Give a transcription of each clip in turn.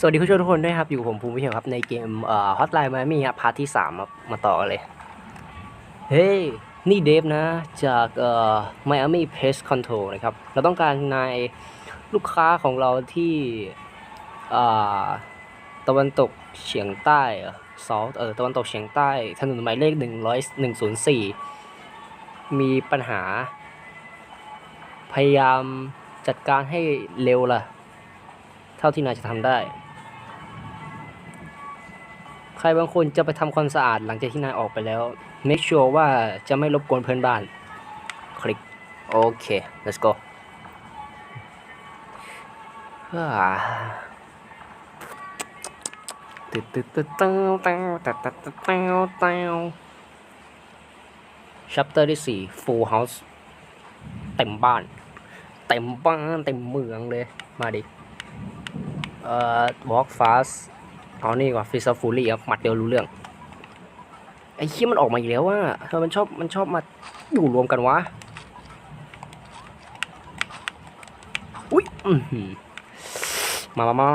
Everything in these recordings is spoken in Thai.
สวัสดีคุณผู้ชมทุกคนด้วยครับ อยู่กับผมภูมิเหียวครับ ในเกมเอ่อฮอตไลน์มามี่ครับพาร์ทที่3ครับมาต่อเลย เฮ้ย นี่เดฟนะ จากเอ่อ Miami Pest Control นะครับ เราต้องการนายลูกค้าของเราที่อ่าตะวันตกเฉียงใต้ซอลเออตะวันตกเฉียงใต้ ถนนหมายเลข100 104มีปัญหา พยายามจัดการให้เร็วล่ะ เท่าที่นายจะทำได้ ใครบางคนจะไปทำความสะอาดหลังจากที่นายออกไปแล้ว make sure ว่าจะไม่รบกวนเพื่อนบ้าน คลิก โอเค let's go ตึ๊ดตึ๊ดตึ๊ดเต้าเต้าเต้าเต้าเต้าเต้า chapter ที่สี่ full house เต็มบ้าน เต็มบ้าน เต็มเมืองเลย มาดิ เอ่อ walk fast เอานี่ก่อนฟิซฟูลี่ครับหมัดเดียวรู้เรื่อง ไอ้เคี้ยมันออกมาอีกแล้วว่าทำไมมันชอบมันชอบมาอยู่รวมกันวะ อุ๊ยมามามา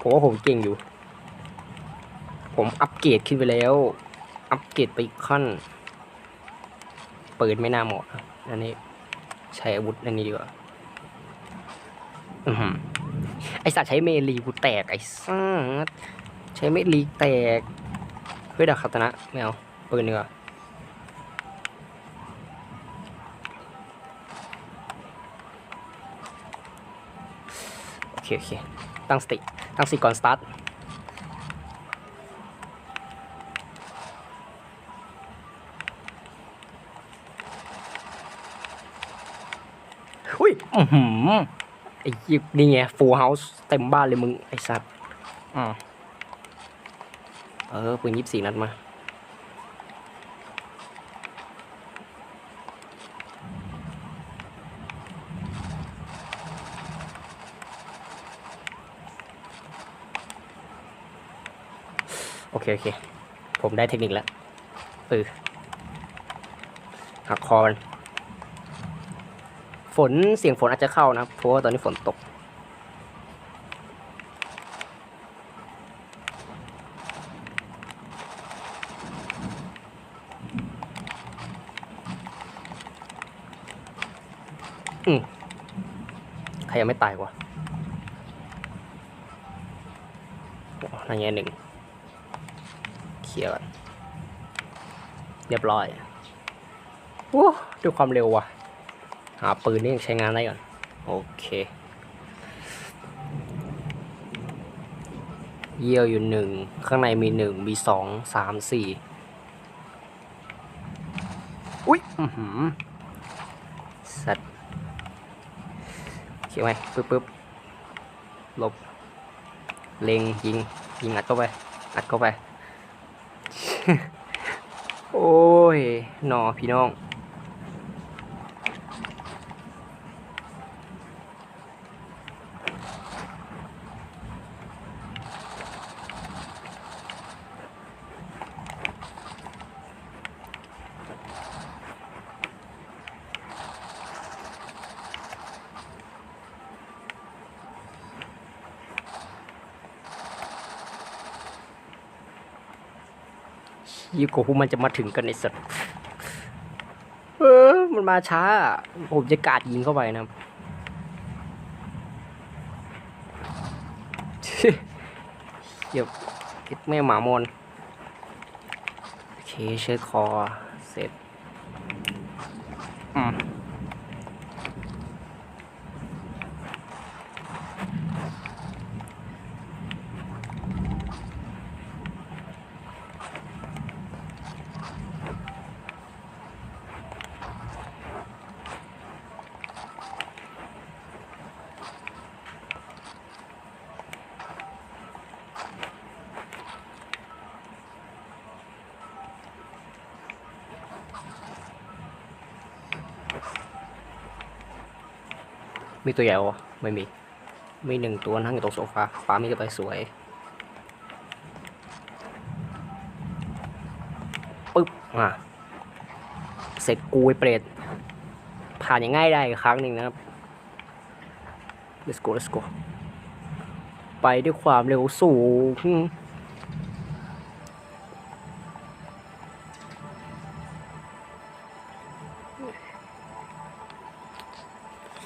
ผมว่าผมเก่งอยู่ ผมอัปเกรดขึ้นไปแล้ว อัปเกรดไปอีกขั้น เปิดไม่น่าเหมาะอันนี้ ใช้อาวุธอันนี้ดีกว่าอือหือไอสัตว์ใช้เมลีกูแตกไอสัตว์ ใช้เมลีแตก เฮ้ยดาบคาตนะไม่เอาปืนเนื้อโอเค โอเค ตั้งสติ ตั้งสติก่อนสตาร์ทอุ้ยอือหือไอ้ยิบนี่ไงฟูลเฮาส์เต็มบ้านเลยมึง ไอ้สัตว์อืม เออปืนยี่สี่นัดมา โอเค โอเค ผมได้เทคนิคแล้วเออหักคอมันฝนเสียงฝนอาจจะเข้านะเพราะว่าตอนนี้ฝนตก รยังไม่ตายวะโอ้นั่นไงหนึ่งเคลียร์ก่อนเรียบร้อยโอ้ด้วยความเร็วว่ะ หาปืนนี่ยังใช้งานได้ก่อน โอเคเยี่ยวอยู่หนึ่งข้างในมีหนึ่งมีสองสามสี่อุ๊ยอือหือ เขียวไหมปึ๊บปึ๊บหลบ เล็งยิง ยิงอัดเข้าไป อัดเข้าไป โอ้ย หนอพี่น้อง ยี่กว่าพวกมันจะมาถึงกันในสัตว์เออมันมาช้า ผมจะกาดยิงเข้าไปนะครับเหี้ยเก็บแม่หมามอน โอเคเชิดคอเสร็จ มีตัวใหญ่วะไม่มี มีหนึ่งตัวนั่งอยู่ตรงโซฟาฟ้ามีกระต่ายสวยปึ๊บอะเสร็จกูไอ้เปรตผ่านอย่างง่ายได้อีกครั้งหนึ่งนะครับ let's go let's go ไปด้วยความเร็วสูง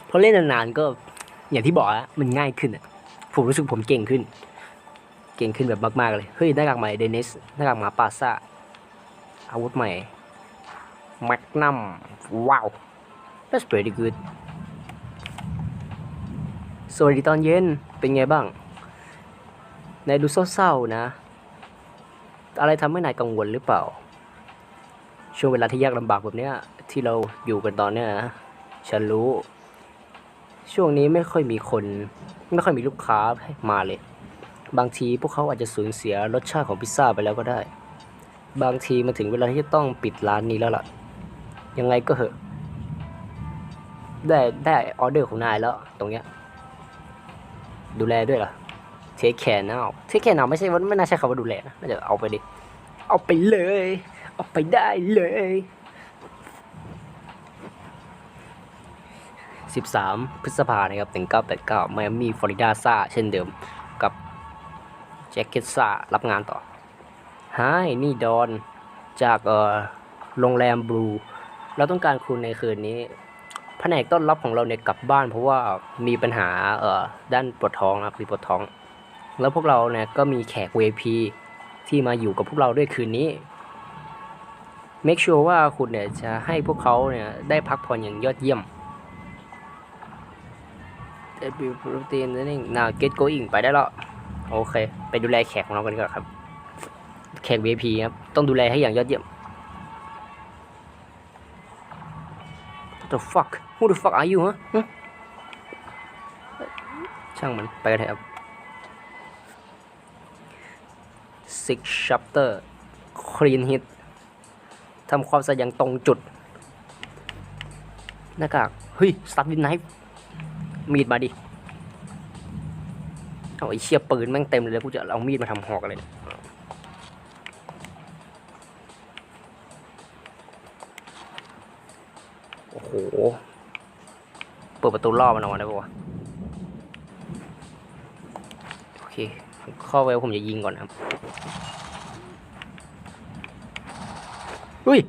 พอเล่นนานๆก็อย่างที่บอกอะมันง่ายขึ้นอะผมรู้สึกผมเก่งขึ้น เก่งขึ้นแบบมากๆเลย เฮ้ยหน้ากากใหม่เดนิสหน้ากากหมาปาซ่าอาวุธใหม่แมกนัมว้าว that's pretty good สวัสดีตอนเย็นเป็นไงบ้างนายดูเศร้าๆนะ อะไรทำให้นายกังวลหรือเปล่า ช่วงเวลาที่ยากลำบากแบบเนี้ยที่เราอยู่กันตอนเนี้ยนะฉันรู้ ช่วงนี้ไม่ค่อยมีคน ไม่ค่อยมีลูกค้ามาเลย บางทีพวกเขาอาจจะสูญเสียรสชาติของพิซซ่าไปแล้วก็ได้ บางทีมาถึงเวลาที่จะต้องปิดร้านนี้แล้วล่ะ ยังไงก็เหอะ ได้ได้ออเดอร์ของนายแล้วตรงเนี้ย ดูแลด้วยล่ะเทคแคร์นาเทคแคร์นาไม่ใช่ว่าไม่น่าใช้คำว่าดูแลนะน่าจะเอาไปดิ เอาไปเลย เอาไปได้เลย 13 พฤษภานะครับ1989ไมอามี่ฟลอริดาซ่าเช่นเดิมกับแจ็คเก็ตซ่ารับงานต่อฮายนี่ดอนจากเอ่อโรงแรมบลูเราต้องการคุณในคืนนี้แผนกต้อนรับของเราเนี่ยกลับบ้าน เพราะว่ามีปัญหาเอ่อด้านปวดท้องนะครับปวดท้อง แล้วพวกเราเนี่ยก็มีแขก VIP ที่มาอยู่กับพวกเราด้วยคืนนี้ make sure ว่าคุณเนี่ยจะให้พวกเขาเนี่ยได้พักผ่อนอย่างยอดเยี่ยม เบิวโปรตีนนี่นาเกตโกอิงไปได้แล้วโอเค ไปดูแลแขกของเรากันก่อนครับ แขก VIP ครับ ต้องดูแลให้อย่างยอดเยี่ยม What the fuck Who the fuck are you ฮะช่างมัน ไปกันเถอะครับ Six chapter clean hit ทำความสะอาดอย่างตรงจุดหน้ากากเฮ้ย start with knife มีดมาดิ เอาไอ้เชี่ยปืนแม่งเต็มเลยกูจะเอามีดมาทำหอกอะไรเนี่ยโอ้โห เปิดประตูล่อมันออกมาได้ปะวะ โอเค ข้าไว้ผมจะยิงก่อนนะครับเฮ้ย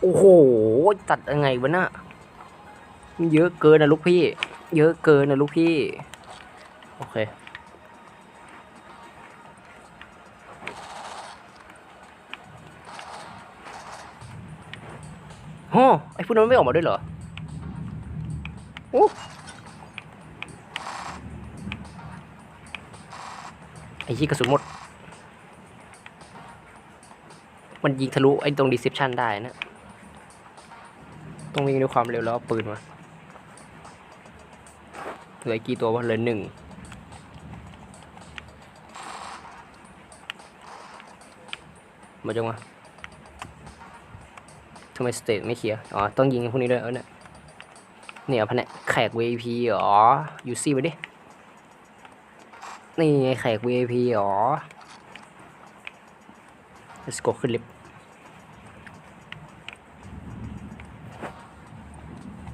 โอ้โห ตัดยังไงวะน่ะ เยอะเกินนะลูกพี่ เยอะเกินนะลูกพี่ โอเค โอ้ไอพวกนั้นไม่ออกมาด้วยเหรอ โอ้ไอที่กระสุนหมด มันยิงทะลุไอตรงดีเซปชันได้นะ ต้องวิ่งด้วยความเร็วแล้วเอาปืนมา เหลือกี่ตัววะเหลือหนึ่งมาจังวะทำไมสเตตไม่เคลียร์อ๋อ ต้องยิงพวกนี้ด้วยเออเนี่ยเนี่ยพะเนี่ยแขก VIP เหรอยูซี่ไปดิ นี่ไงแขก VIP เหรอ let's go ขึ้นลิฟต์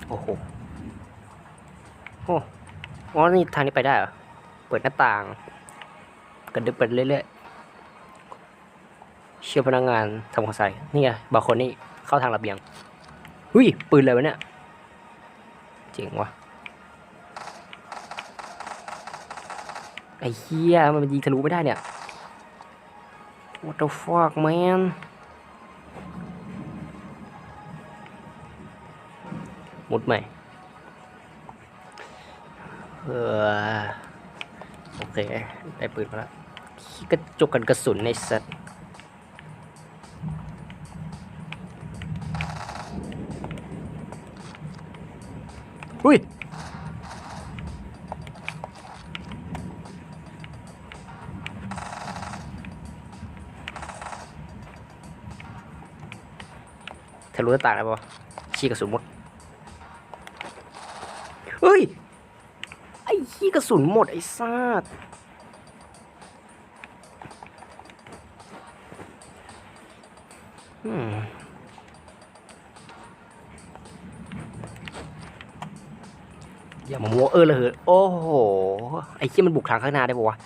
โอ้โห โอ้ อ๋อนี่ทางนี้ไปได้เหรอ เปิดหน้าต่าง กระดึบเปิดเรื่อยๆ เชื่อพนักงานทำความสะอาดนี่ไงบาร์โคนนี่เข้าทางระเบียงหุ้ยปืนเลยวะเนี่ย เจ๋งว่ะ ไอ้เหี้ยมันยิงทะลุไม่ได้เนี่ย What the fuck man มุดใหม่ โอเค ได้ปืนมาแล้วกระจกกันกระสุนในสัตว์อุ้ยทะลุหน้าต่างได้ปะวะขี้กระสุนหมด กระสุนหมดไอ้ซาดอย่ามามัวเออเลยเหอโอ้โห ไอ้เชี่ยมันบุกทางข้างหน้าได้ปะวะ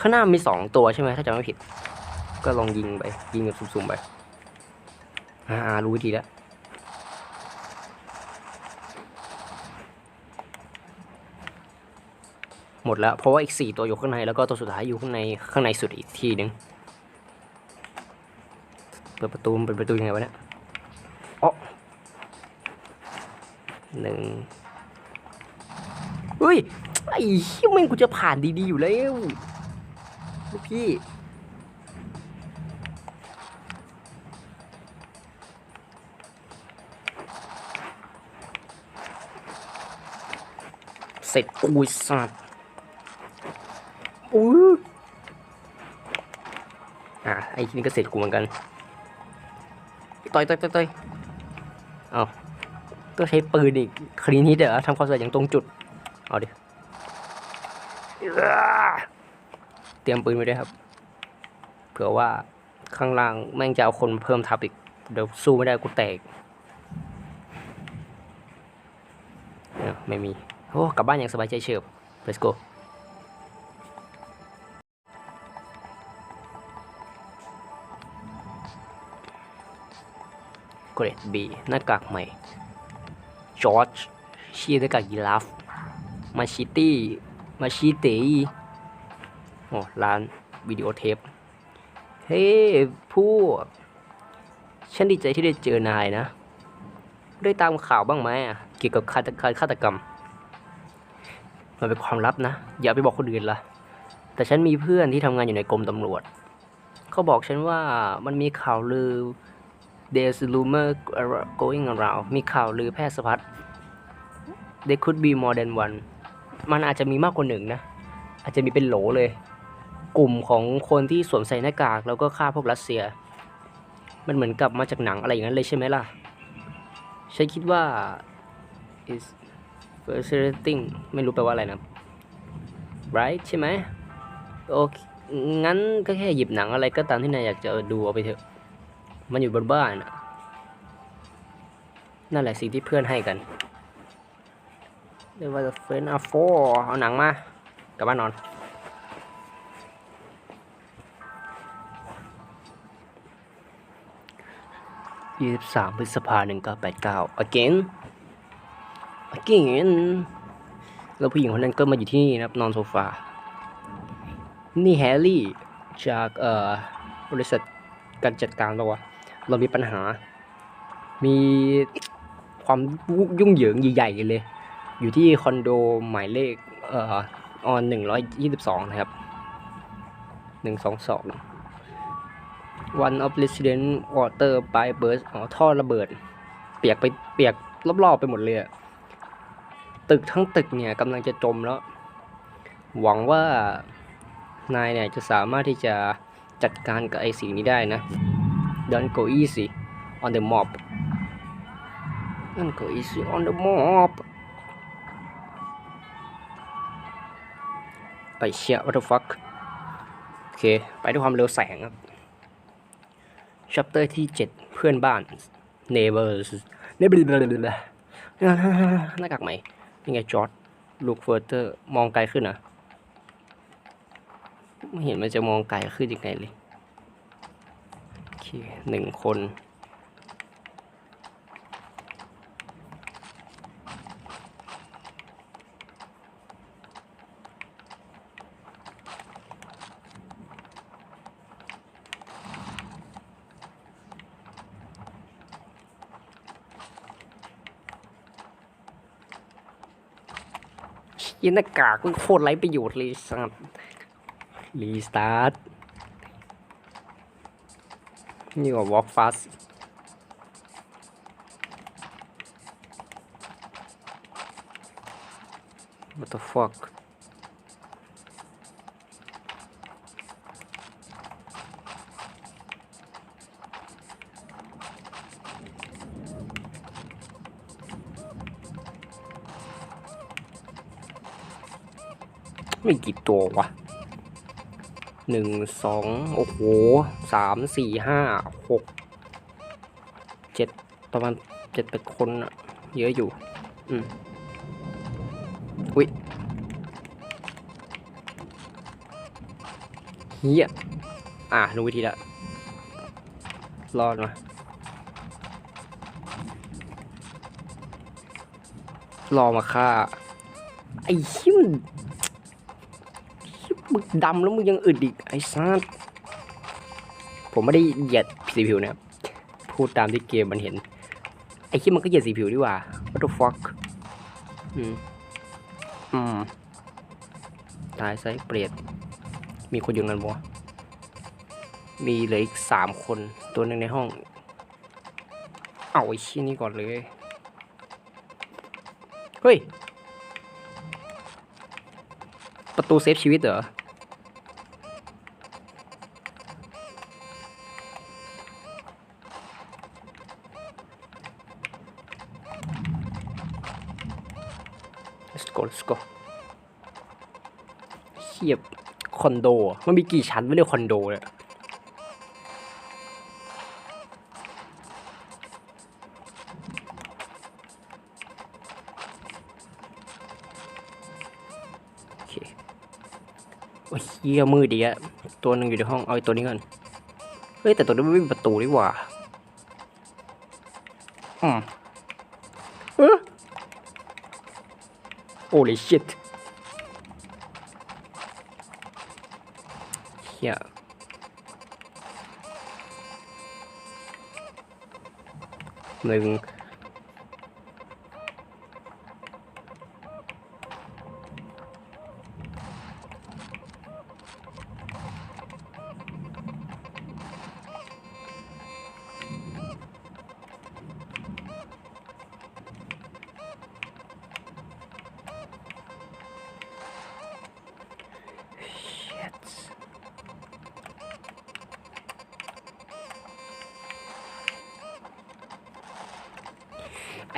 ข้างหน้ามีสองตัวใช่ไหมถ้าจำไม่ผิด ก็ลองยิงไป ยิงแบบสุ่มๆไป อ่ารู้วิธีแล้ว หมดแล้ว เพราะว่าอีกสี่ตัวอยู่ข้างในแล้วก็ตัวสุดท้ายอยู่ข้างในข้างในสุดอีกทีหนึ่งเปิดประตูเป็นประตูยังไงวะเนี่ยอ๋อหนึ่งเฮ้ยไอ้เหี้ยแม่งกูจะผ่านดีๆอยู่แล้วลูกพี่เสร็จกูไอ้สัตว์ อู้อะไอ้นี้ก็เสร็จกูเหมือนกันต่อยต่อยต่อยต่อยเอาต้องใช้ปืนอีกคลีนี้เดี๋ยวทำความสะอาดอย่างตรงจุด เอาดิ เตรียมปืนไว้ด้วยครับ เผื่อว่าข้างล่างแม่งจะเอาคนเพิ่มทับอีก เดี๋ยวสู้ไม่ได้กูแตกเนี่ยไม่มี โอ้ กลับบ้านอย่างสบายใจเฉิบ let's go เกรด B หน้ากากใหม่จอร์จชีหน้ากากยีราฟมาชิตี้มาชิเตยโอ้ร้านวิดีโอเทป เฮ้พวกฉันดีใจที่ได้เจอนายนะ ได้ตามข่าวบ้างไหมอะเกี่ยวกับฆาตการฆาตกรรม มันเป็นความลับนะ อย่าไปบอกคนอื่นล่ะแต่ฉันมีเพื่อนที่ทำงานอยู่ในกรมตำรวจ เขาบอกฉันว่ามันมีข่าวลือ there's rumor going around มีข่าวลือแพร่สะพัด there could be more than one มันอาจจะมีมากกว่าหนึ่งนะ อาจจะมีเป็นโหลเลย กลุ่มของคนที่สวมใส่หน้ากาก แล้วก็ฆ่าพวกรัสเซีย มันเหมือนกับมาจากหนังอะไรอย่างนั้นเลยใช่ไหมล่ะ ฉันคิดว่า is frustrating ไม่รู้แปลว่าอะไรนะ right ใช่ไหมโอเคงั้นก็แค่หยิบหนังอะไรก็ตามที่นายอยากจะดูเอาไปเถอะ มันอยู่บนบ้านอะนั่นแหละสิ่งที่เพื่อนให้กันเรียกว่า friend are for เอาหนังมากลับบ้านนอน ยี่สิบสามพฤษภาหนึ่งเก้าแปดเก้า again again แล้วผู้หญิงคนนั้นก็มาอยู่ที่นี่นะครับนอนโซฟา นี่แฮร์รี่จากเอ่อบริษัทการจัดการเราอะ เรามีปัญหา มีความยุ่งเหยิงใหญ่ๆเลย อยู่ที่คอนโดหมายเลขเอ่อออนหนึ่งร้อยยี่สิบสองนะครับหนึ่งสองสอง one of resident water by burst อ๋อท่อระเบิด เปียกไปเปียกรอบๆไปหมดเลยตึกทั้งตึกเนี่ยกำลังจะจมแล้ว หวังว่านายเนี่ยจะสามารถที่จะจัดการกับไอ้สิ่งนี้ได้นะ Don't go easy on the mob Don't go easy on the mob ไปเชีย what the fuck โอเค ไปด้วยความเร็วแสงครับ chapter ที่ 7 เพื่อนบ้าน neighbors neighbors หน้ากากใหม่ยังไงจอร์ดลูกเฟอร์เตอร์ มองไกลขึ้นอะ ไม่เห็นมันจะมองไกลขึ้นยังไงเลย หนึ่งคน ยินหน้ากากมันโคตรไร้ประโยชน์เลยสัตว์รีสตาร์ท นี่ก็ walk fast what the fuck ไม่กี่ตัววะ หนึ่งสองโอ้โหสามสี่ห้าหกเจ็ดประมาณเจ็ดแปดคนอะเยอะอยู่ อืมอุ้ยเฮียอะรู้วิธีละรอดมารอมาฆ่า ไอ้ชิม มึงดำแล้วมึงยังอึดอีกไอ้ซัดผมไม่ได้เหยียดสีผิวนะครับ พูดตามที่เกมมันเห็น ไอ้ชิมมันก็เหยียดสีผิวดีกว่า what the fuck อืม อืม ตายไซเปรียด มีคนอยู่นั้นบ่มีเหลืออีกสามคน ตัวหนึ่งในห้อง เอาไอ้ชี้นี่ก่อนเลย เฮ้ย ประตูเซฟชีวิตเหรอ คอนโด มันมีกี่ชั้นไม่เรียกคอนโดเลยโอเคโอ้ยเฮียมืดดีอะตัวหนึ่งอยู่ในห้อง เอาไอ้ตัวนี้ก่อน เฮ้ย แต่ตัวนี้ไม่มีประตูดีกว่า อืมเออ Holy shit เฮียหนึ่ งไ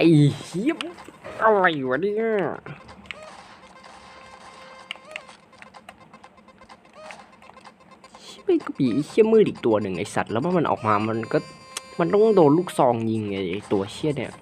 อ้เฮียอะไรวะเนี่ยไม่ก็ปีเชี่ยมืดอีกตัวหนึ่งไอสัตว์แล้วว่ามันออกมามันก็มันต้องโดนลูกซองยิงไงไอ้ตัวเชี่ยเนี่ย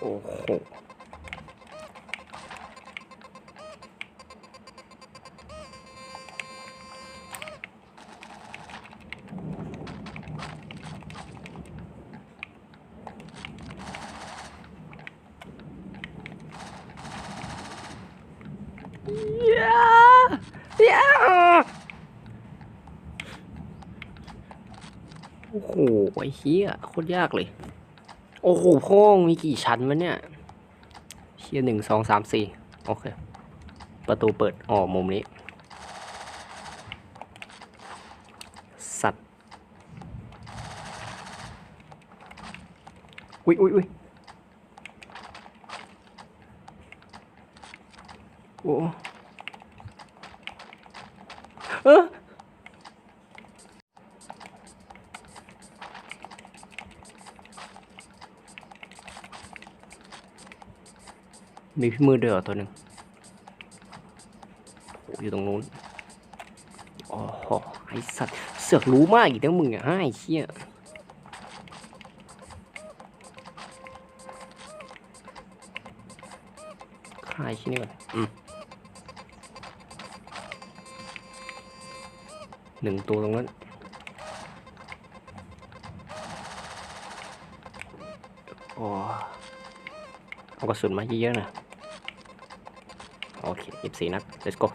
โอ้โหยายาโอ้โหไอ้เหี้ยโคตรยากเลย โอ้โหพ่องมีกี่ชั้นวะเนี่ยเชียร์หนึ่งสองสามสี่โอเค ประตูเปิดอ๋อมุมนี้ สัตว์ อุ้ยอุ้ยอุ้ยโอ้ มีพี่มือเดือตัวหนึ่งอยู่ตรงนู้นโอ้โหไอสัตว์เสือกรู้มากอีกทั้งมึงอะไอ้เชี่ยฆ่าไอ้ชิ้นนี้ก่อนอืมหนึ่งตัวตรงนั้นโอ้เอากระสุนมาเยอะๆนะ ยี่สี่นัด let's go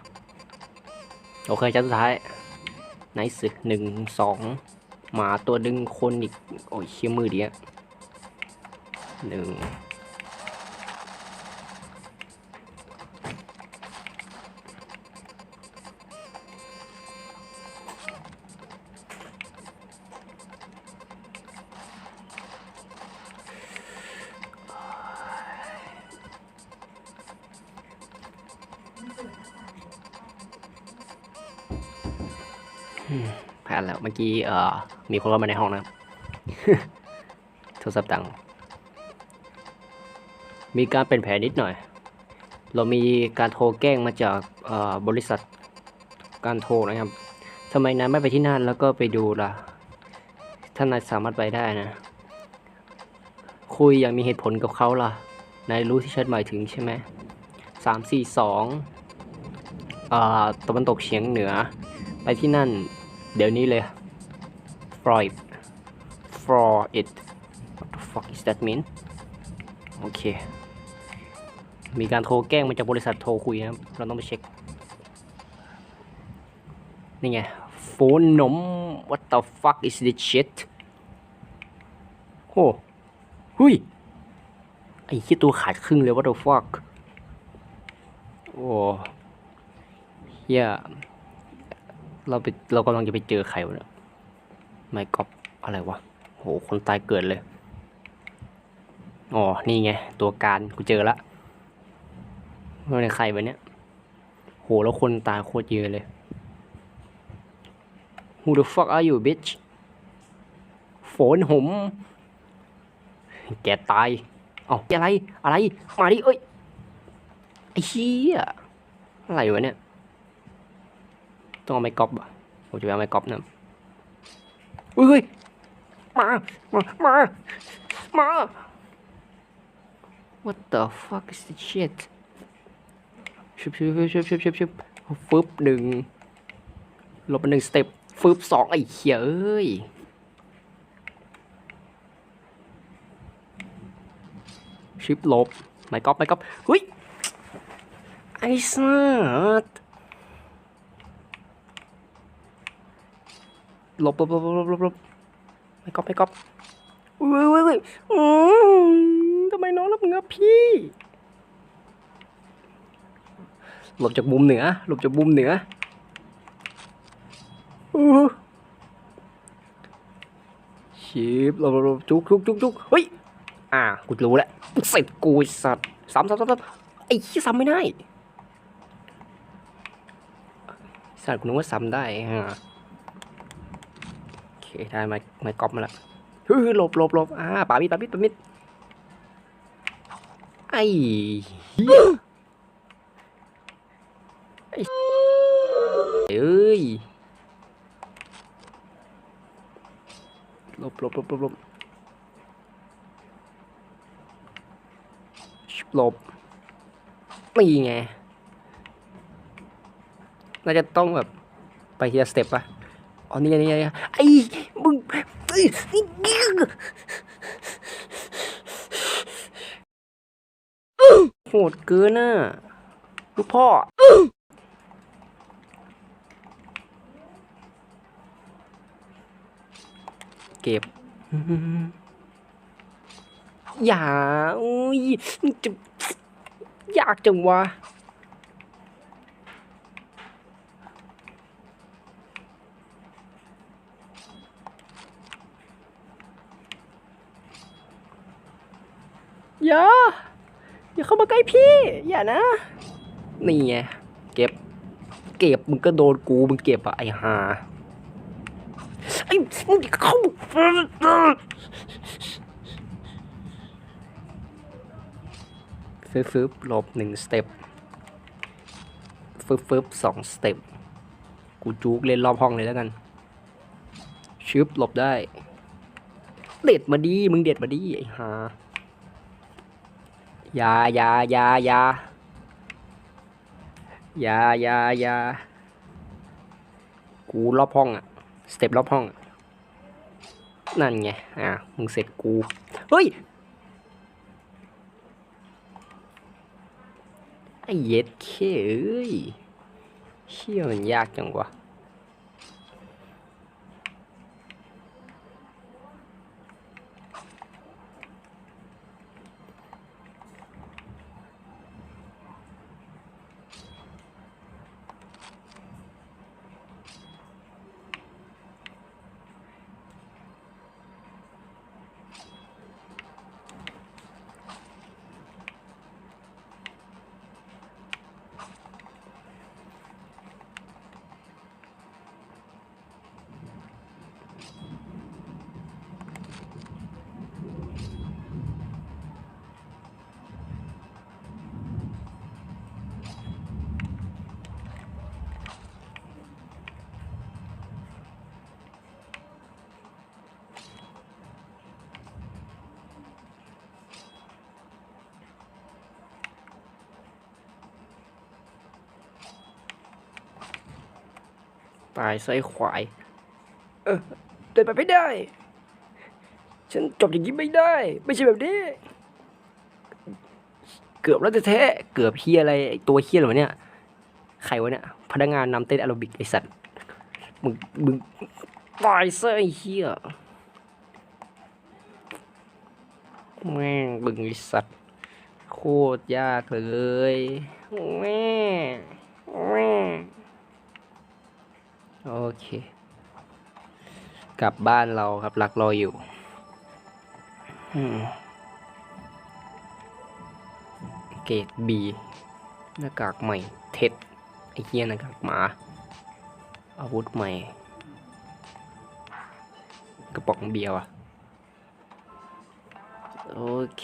โอเคชั้นสุดท้ายไนส์หนึ่งสองหมาตัวดึงคนอีก โอ้ยเชี่ยมือดีอะหนึ่ง มื่อกี้เอ่อมีคนเข้ามาในห้องนะครับโทรศัพท์ดังมีการเป็นแผลนิดหน่อย เรามีการโทรแกล้งมาจากเอ่อบริษัทการโทรนะครับทำไมนายไม่ไปที่นั่นแล้วก็ไปดูล่ะถ้านนายสามารถไปได้นะ คุยอย่างมีเหตุผลกับเขาล่ะนายรู้ที่ฉันหมายถึงใช่ไหมสามสี่สองตะวันตกเฉียงเหนือ ไปที่นั่น เดี๋ยวนี้เลย Freud for it what the fuck is that mean โอเค มีการโทรแกล้งมาจากบริษัทโทรคุยนะครับ เราต้องไปเช็ค นี่ไงโฟนนม what the fuck is this shit โอ้หุยไอ้ขี้ยตัวขาดครึ่งเลย what the fuck โอ้เฮียเราไปเรากำลังจะไปเจอใครวะเนี่ย ไม่กอปอะไรวะโหคนตายเกิดเลยอ๋อนี่ไง ตัวการกูเจอละว่าในใครวะเนี่ยโหแล้วคนตายโคตรเยอะเลย Who the fuck are you bitch ฝนหมแกตายเอ้าอะไร อะไร มาดิ เอ้ย ไอ้เชี่ยอะไรวะเนี่ย ต้องเอาไม้กอล์ฟอะผมจะเอาไม้กอล์ฟนะ เฮ้ยมามามามา What the fuck is this shit ชุบชุบชุบชุบชุบชุบฟึบหนึ่งลบไปหนึ่งสเต็ปฟึบสองไอ้เหี้ยเอ้ยชิปลบไม้กอล์ฟไม้กอล์ฟเฮ้ยไอ้สัส ลบหลบหลบหลบหลบหลบไม่ก๊อปไม่ก๊อปอุ้ยอุ้ยอุ้ยอืมทำไมน้องรับเงือบพี่ หลบจากมุมเหนือ หลบจากมุมเหนืออู้ชิบหลบหลบหลบจุกจุกจุกจุกเฮ้ย อ่า กูรู้แล้วเสร็จกูไอ้สัตว์ซ้ำซ้ำซ้ำซ้ำไอ้ขี้ยซ้ำไม่ได้สัตว์กูนึกว่าซ้ำได้ฮะ คได้ม้ไม้กอล์ฟมาล้วเฮ้ยหลบหลบหลบอ่าปามิดปามิดปามิดไอ้เฮ้ยไอ้เอ้ยหลบหลบหลบหลบหลบหลบนี่ไง น่าจะต้องแบบ ไปทีละสเต็ปปะอ๋อ นี่ไงนี่ไงไอ้มึงไอ้ โหดเกินน่ะลูกพ่อเก็บอย่าอุ้ยจะยากจังวะ อย่า อย่าเข้ามาใกล้พี่ อย่านะ นี่ไง เก็บ เก็บมึงก็โดนกูมึงเก็บอะไอ้ห่าไอ้มึงอย่าเข้าฟึบฟึบหลบหนึ่งสเต็ปฟึบฟึบสองสเต็ปกูจูกเล่นรอบห้องเลยแล้วกัน ชึบหลบได้ เด็ดมาดี มึงเด็ดมาดีไอ้ห่าอ ยายายายายายายากูรอบห้องอะสเต็ปรอบห้อง นั่นไง อะ มึงเสร็จกู เฮ้ย ไอ้เย็ดเคเอ้ยเชี่ยมันยากจังวะ ตายไส้ควาย เออเดินไปไม่ได้ ฉันจบอย่างนี้ไม่ได้ ไม่ใช่แบบนี้ เกือบแล้วจะแท้เกือบเฮียอะไรไอ้ตัวเฮียอะไรวะเนี่ย ใครวะเนี่ย พนักงานนำเต้นแอโรบิกไอสัตว์ มึง มึงตายซะไอ้เฮียแม่งบึงไอสัตว์ โคตรยากเลย แม่แม่ โอเค กลับบ้านเราครับรักรออยู่ เกรดบีหน้ากากใหม่ เท็ดไอ้เหี้ยหน้ากากหมา อาวุธใหม่ กระป๋องเบียร์อะโอเค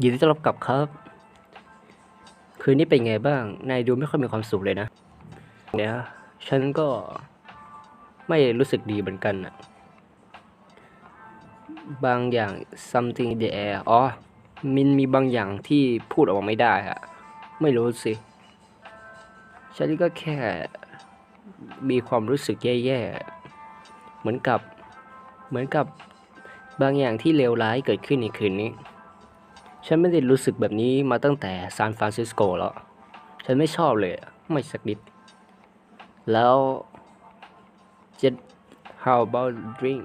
ยินดีต้อนรับกลับครับ คืนนี้เป็นไงบ้าง นายดูไม่ค่อยมีความสุขเลยนะเนี่ยฉันก็ไม่รู้สึกดีเหมือนกันอะบางอย่าง something in the air อ๋อ มินมีบางอย่างที่พูดออกมาไม่ได้อะไม่รู้สิ ฉันก็แค่มีความรู้สึกแย่ๆ เหมือนกับ เหมือนกับบางอย่างที่เลวร้ายเกิดขึ้นในคืนนี้ ฉันไม่ได้รู้สึกแบบนี้มาตั้งแต่ซานฟรานซิสโกแล้ว ฉันไม่ชอบเลย ไม่สักนิด แล้วจะ how about drink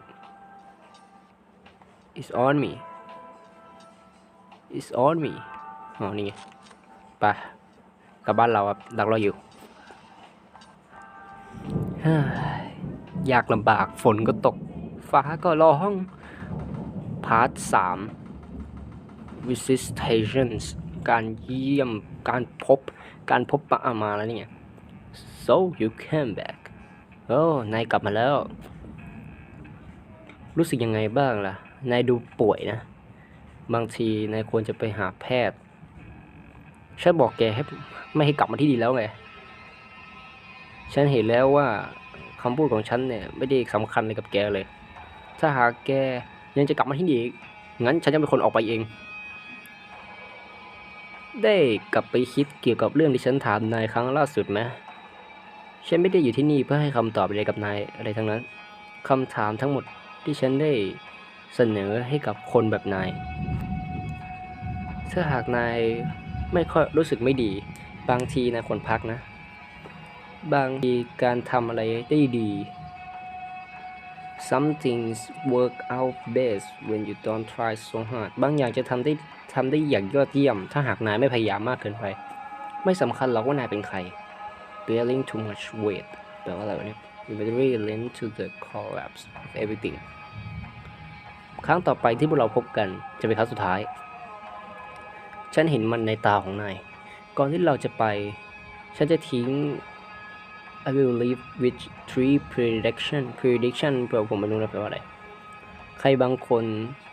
it's on me it's on me อ๋อ นี่ไง ไป กลับบ้านเราครับ ดักเราอยู่ยยากลำบาก ฝนก็ตก ฟ้าก็ร้อง พาร์ทสาม visitations การเยี่ยม การพบ การพบปะอะมาแล้วนี่ไง so you came back โอ้นายกลับมาแล้ว รู้สึกยังไงบ้างล่ะ นายดูป่วยนะ บางทีนายควรจะไปหาแพทย์ฉันบอกแกให้ไม่ให้กลับมาที่ดีแล้วไง ฉันเห็นแล้วว่าคำพูดของฉันเนี่ยไม่ได้สำคัญอะไรกับแกเลย ถ้าหากแกยังจะกลับมาที่นี่อีกงั้นฉันจะเป็นคนออกไปเอง ได้กลับไปคิดเกี่ยวกับเรื่องที่ฉันถามนายครั้งล่าสุดไหมฉันไม่ได้อยู่ที่นี่เพื่อให้คำตอบอะไรกับนายอะไรทั้งนั้นคำถามทั้งหมดที่ฉันได้เสนอให้กับคนแบบนาย ถ้าหากนายไม่ค่อยรู้สึกไม่ดี บางทีนายควรพักนะ บางทีการทำอะไรได้ดี some things work out best when you don't try so hard บางอย่างจะทำได้ ทำได้อย่างยอดเยี่ยม ถ้าหากนายไม่พยายามมากเกินไป ไม่สำคัญหรอกว่านายเป็นใคร bearing too much weight แปลว่าอะไรวะเนี่ย you very lend to the collapse of everything ครั้งต่อไปที่พวกเราพบกันจะเป็นครั้งสุดท้าย ฉันเห็นมันในตาของนาย ก่อนที่เราจะไป ฉันจะทิ้ง I will leave with three prediction prediction แปลว่าผมไม่รู้นะแปลว่าอะไร ใครบางคน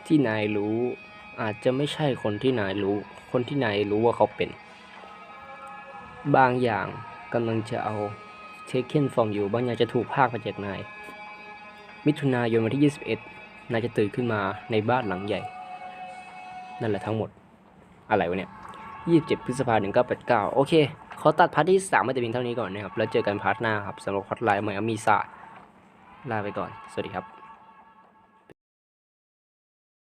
ที่นายรู้ อาจจะไม่ใช่คนที่นายรู้ คนที่นายรู้ว่าเขาเป็น บางอย่างกำลังจะเอา taken from you บางอย่างจะถูกพากไปจากนาย มิถุนายนวันที่ 21 นายจะตื่นขึ้นมาในบ้านหลังใหญ่ นั่นแหละทั้งหมด อะไรวะเนี่ย 27 พฤษภาคม1989 โอเค ขอตัดพาร์ทที่ 3 มาแต่เพียงเท่านี้ก่อนนะครับ แล้วเจอกันพาร์ทหน้าครับสำหรับฮอตไลน์ไมอามีซาลาไปก่อน สวัสดีครับ